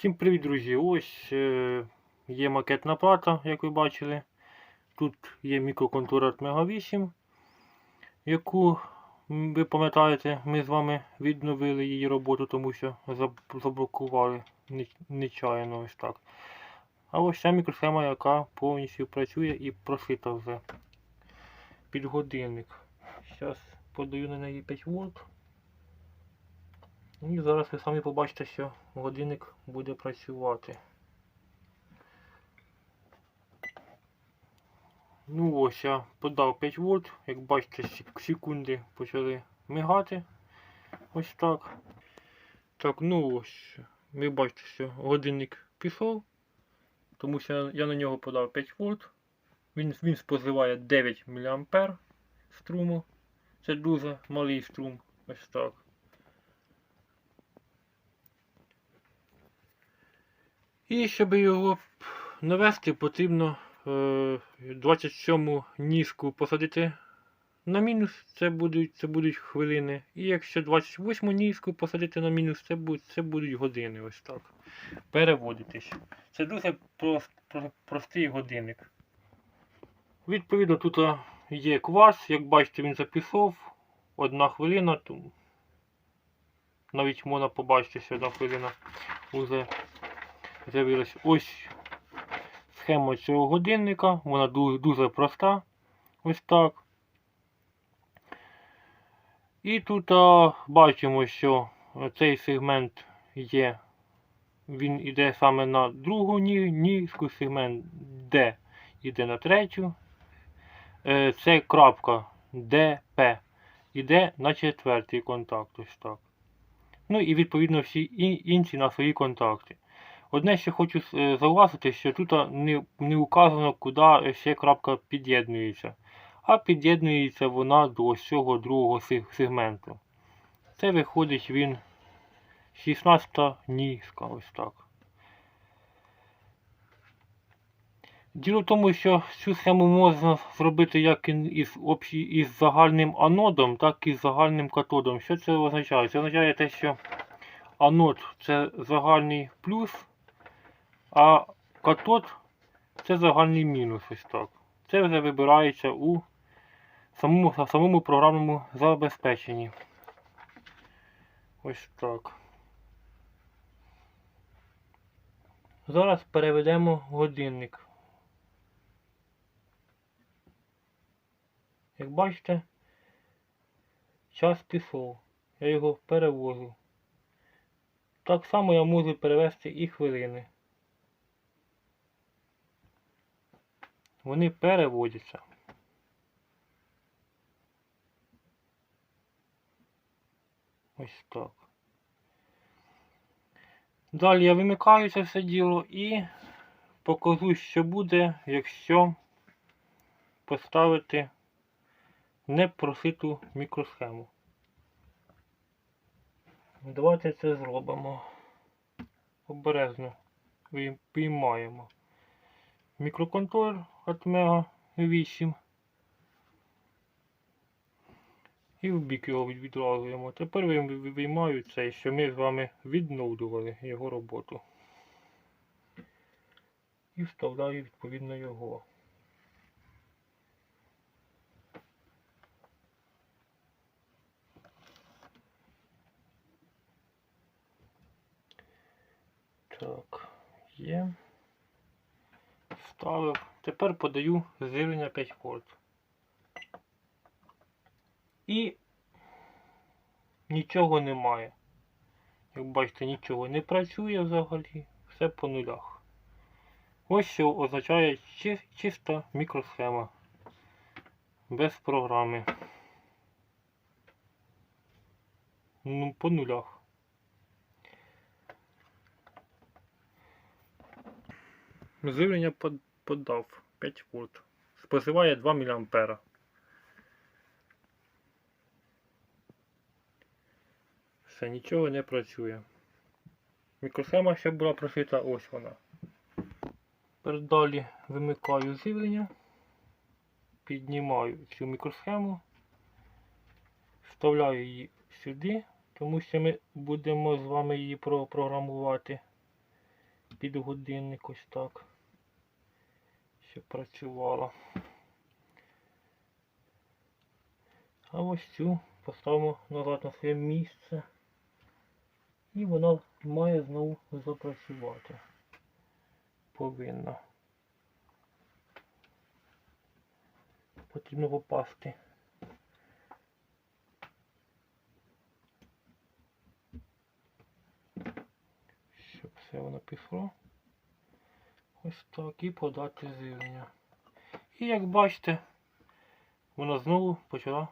Всім привіт, друзі! Ось е, є макетна плата, як ви бачили. Тут є мікроконтур Atmega 8, яку ви пам'ятаєте, ми з вами відновили її роботу, тому що заблокували не- нечаянно ось так. А ось ця мікросхема, яка повністю працює і прошита вже під годинник. Зараз подаю на неї 5 вольт. І зараз ви самі побачите, що годинник буде працювати. Ну ось я подав 5 вольт, як бачите, сек- секунди почали мигати. Ось так. Так, ну ось. Ви бачите, що годинник пішов, тому що я на нього подав 5 вольт. Він, він споживає 9 мА струму. Це дуже малий струм. Ось так. І щоб його навести, потрібно е, 27 ніжку посадити на мінус, це будуть, це будуть хвилини. І якщо 28 ніжку посадити на мінус, це будуть, це будуть години. Ось так. Переводитись. Це дуже прост, про- простий годинник. Відповідно, тут е, є кварц, як бачите, він запішов. Одна хвилина. то Навіть можна побачити, що одна хвилина вже з'явилась ось схема цього годинника. Вона дуже, дуже проста. Ось так. І тут а, бачимо, що цей сегмент є. Він йде саме на другу ні- ніжку, сегмент D йде на третю. Е, Це крапка DP йде на четвертий контакт. Ось так. Ну і відповідно всі інші на свої контакти. Одне, що хочу е, зауважити, що тут не, не указано, куди ще крапка під'єднується. А під'єднується вона до цього другого сегменту. Це виходить він 16 ніжка, ось так. Діло в тому, що цю схему можна зробити як із, із загальним анодом, так і з загальним катодом. Що це означає? Це означає те, що анод це загальний плюс, а катод це загальний мінус. Ось так. Це вже вибирається у самому, самому програмному забезпеченні. Ось так. Зараз переведемо годинник. Як бачите, час пішов. Я його перевожу. Так само я можу перевести і хвилини. Вони переводяться. Ось так. Далі я вимикаю це все діло і покажу, що буде, якщо поставити непроситу мікросхему. Давайте це зробимо. Обережно Ви- виймаємо. Мікроконтроль Atmega 8. І в бік його відразуємо. Тепер ви- ви- виймаю цей, що ми з вами відновлювали його роботу. І вставляю відповідно його. Так, є. Вставив. Тепер подаю живлення 5 вольт. І нічого немає. Як бачите, нічого не працює взагалі. Все по нулях. Ось що означає чиста мікросхема. Без програми. Ну, по нулях. Живлення подав 5 вольт. Споживає 2 мА. Все, нічого не працює. Мікросхема ще була прошита, ось вона. Тепер далі вимикаю живлення, піднімаю цю мікросхему, вставляю її сюди, тому що ми будемо з вами її про- програмувати. під годинник ось так. Щоб працювало. А ось цю поставимо назад на своє місце. І вона має знову запрацювати. Повинна. Потрібно попасти. Щоб все воно пішло. Ось так і подати живлення. І як бачите, вона знову почала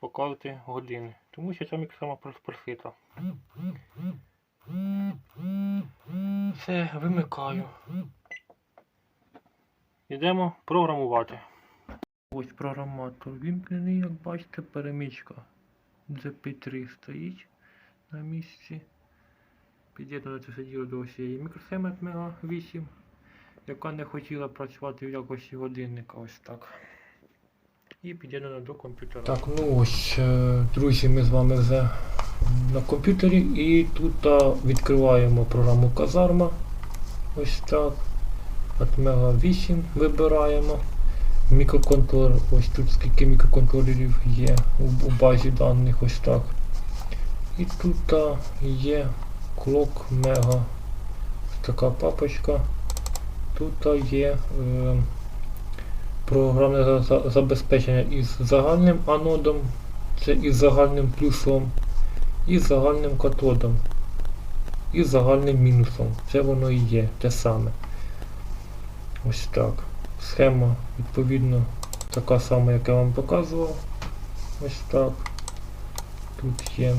показувати години. Тому що ця міксама просита. Все, вимикаю. Йдемо програмувати. Ось програматор вімкнений, як бачите, перемічка GP3 стоїть на місці. Під'єднано це все діло до усієї мікросхеми Мега 8, яка не хотіла працювати в якості годинника ось так. І під'єднано до комп'ютера. Так, ну ось, е, друзі, ми з вами вже на комп'ютері і тут відкриваємо програму Казарма. Ось так. От Мега 8 вибираємо. Мікроконтролер, ось тут скільки мікроконтролерів є у, базі даних, ось так. І тут є Clock Mega. Ось така папочка. Тут є е, програмне за- за- забезпечення із загальним анодом, це із загальним плюсом, і з загальним катодом, і загальним мінусом. Це воно і є, те саме. Ось так. Схема відповідно така сама, як я вам показував. Ось так. Тут є.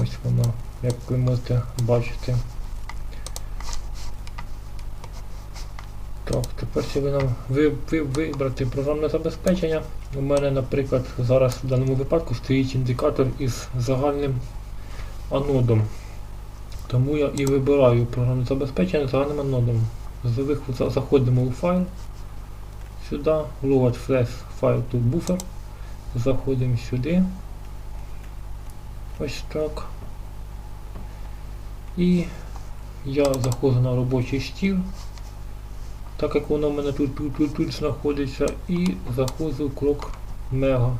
Ось вона, як ви можете бачити. Так, тепер нам ви, ви, вибрати програмне забезпечення. У мене, наприклад, зараз в даному випадку стоїть індикатор із загальним анодом. Тому я і вибираю програмне забезпечення загальним анодом. Заходимо у файл. Сюди, load flash файл тут буфер. Заходимо сюди. Ось так. І я заходжу на робочий стіл так як воно в мене тут, тут, тут, тут знаходиться, і заходжу крок мега.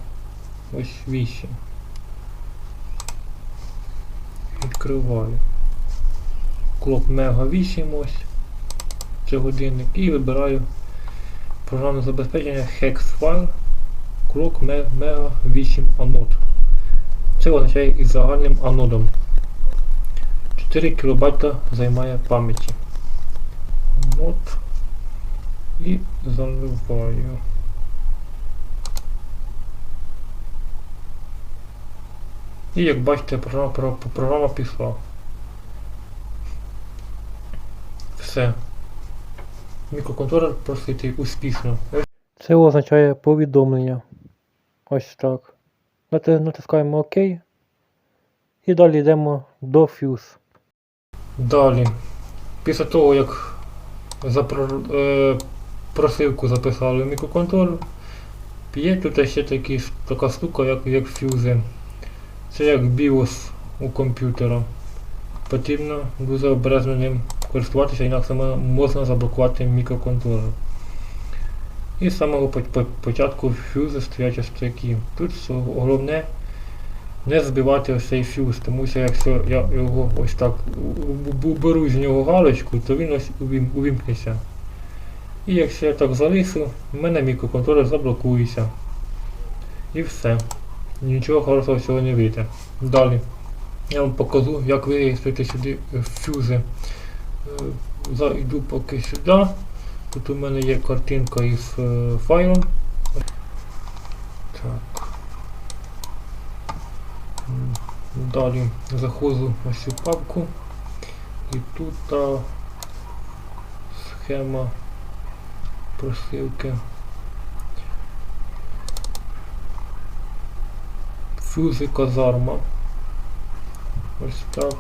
Ось 8. Відкриваю. Крок мега 8 ось. Це годинник. І вибираю програмне забезпечення Hex файл. Крок мега 8 анод. Це означає із загальним анодом. 4 кБ займає пам'яті. Анод і заливаю. І як бачите, програма, програма пішла. Все. Мікроконтролер проситий успішно. Це означає повідомлення. Ось так. Натискаємо ОК. І далі йдемо до Fuse. Далі. Після того, як запро- просилку записали в мікроконтролер. Є тут ще такі, така штука, як, як фюзи. Це як BIOS у комп'ютера. Потрібно дуже обережно ним користуватися, інакше можна заблокувати мікроконтролер. І з самого по- по- початку фюзи стоять ось такі. Тут головне не збивати ось цей фюз, тому що якщо я його ось так у- у- уберу з нього галочку, то він ось увім- увімкнеться. І якщо я так залишу, в мене мікроконтролер заблокується. І все. Нічого хорошого цього не вийде. Далі. Я вам покажу, як виставити сюди е, фюзи. Е, Зайду поки сюди. Тут у мене є картинка із е, файлом. Так. Далі заходжу ось цю папку. І тут схема просилки. Фюзи казарма. Ось так.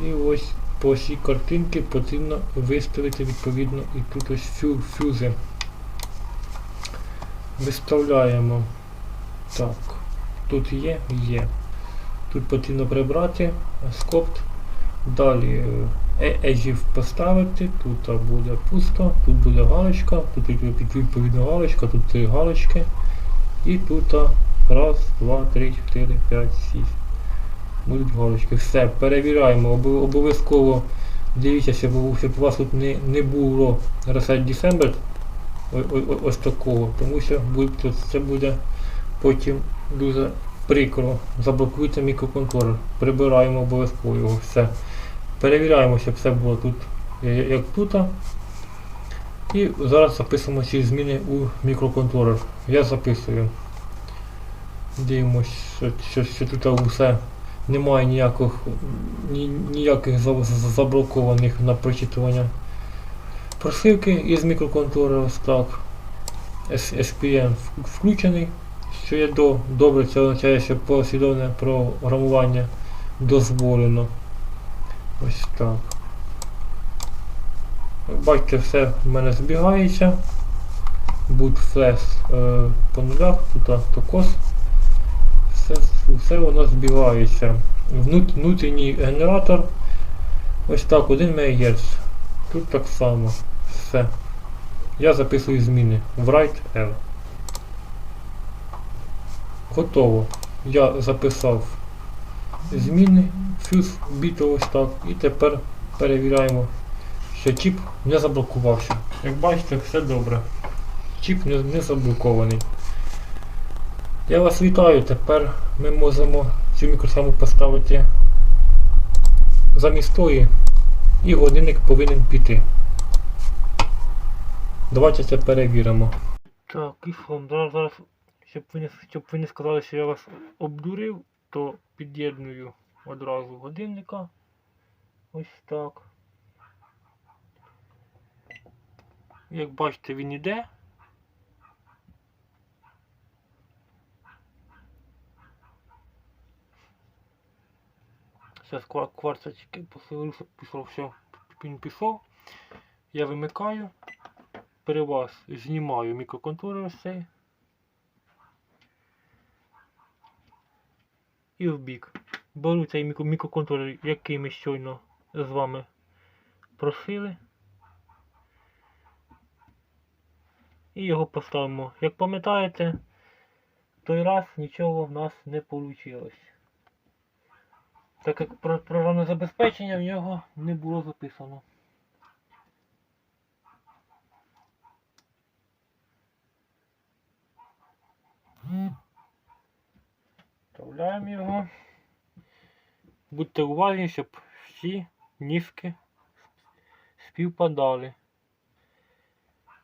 І ось по цій картинці потрібно виставити відповідно і тут ось фю, фюзи. Виставляємо. Так. Тут є? Є. Тут потрібно прибрати скопт. Далі е, ежів поставити, тут буде пусто, тут буде галочка, тут від- відповідно галочка, тут три галочки. І тут раз, два, три, чотири, п'ять, шість. Будуть галочки. Все, перевіряємо. Обов- Обов'язково дивіться, щоб, у- вас тут не, не було Reset December ось такого, тому що буде, це буде потім дуже прикро. Заблокуйте мікроконтролер. Прибираємо обов'язково його. Все. Перевіряємо, щоб все було тут е, як тут. І зараз записуємо ці зміни у мікроконтролер. Я записую. Дивимось, що, що, що тут усе немає ніяких, ні, ніяких за- за- заблокованих на прочитування прошивки із мікроконтролера. Так. SPM включений, що є до, добре, це означає, що послідовне програмування дозволено. Ось так. Бачите, все в мене збігається. Boot флеш е, по нулях, тут токос. Все, все воно збігається. Внут, внутрішній генератор. Ось так, 1 МГц. Тут так само. Все. Я записую зміни. В write L. Готово. Я записав зміни. Фюз біту ось. І тепер перевіряємо, що чіп не заблокувався. Як бачите, все добре. Чіп не, не заблокований. Я вас вітаю, тепер ми можемо цю мікросхему поставити замість тої і годинник повинен піти. Давайте це перевіримо. Так, і фон, зараз, щоб ви, не, щоб ви не сказали, що я вас обдурив, то під'єдную одразу годинника. Ось так. Як бачите, він іде. Зараз ква- кварцочки поселився, пішов, все, він пішов. Я вимикаю, при вас знімаю мікроконтролер цей. І в бік. Беру цей мікро- мікроконтролер, який ми щойно з вами просили. І його поставимо. Як пам'ятаєте, той раз нічого в нас не вийшло. Так як про програмне забезпечення в нього не було записано. Вставляємо його. Будьте уважні, щоб всі ніжки співпадали.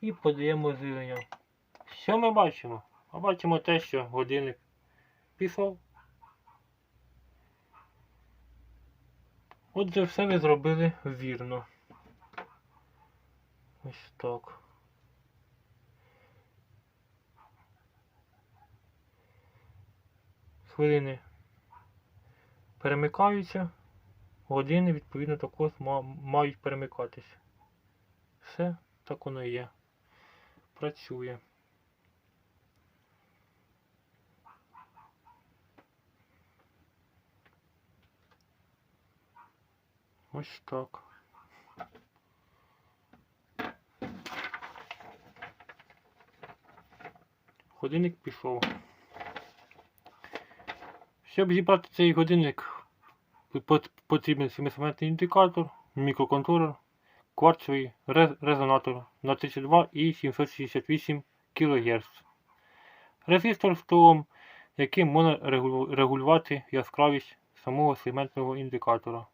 І подаємо зілення. Що ми бачимо? Ми бачимо те, що годинник пішов. Отже, все ви зробили вірно. Ось так. Хвилини перемикаються, години, відповідно, також мають перемикатись. Все, так воно є. Працює. Ось так. Годинник пішов. Щоб зібрати цей годинник, потрібен 7-сегментний індикатор, мікроконтролер, кварцевий резонатор на 32 і 768 кГц. Резистор з тулом, яким можна регулювати яскравість самого сегментного індикатора.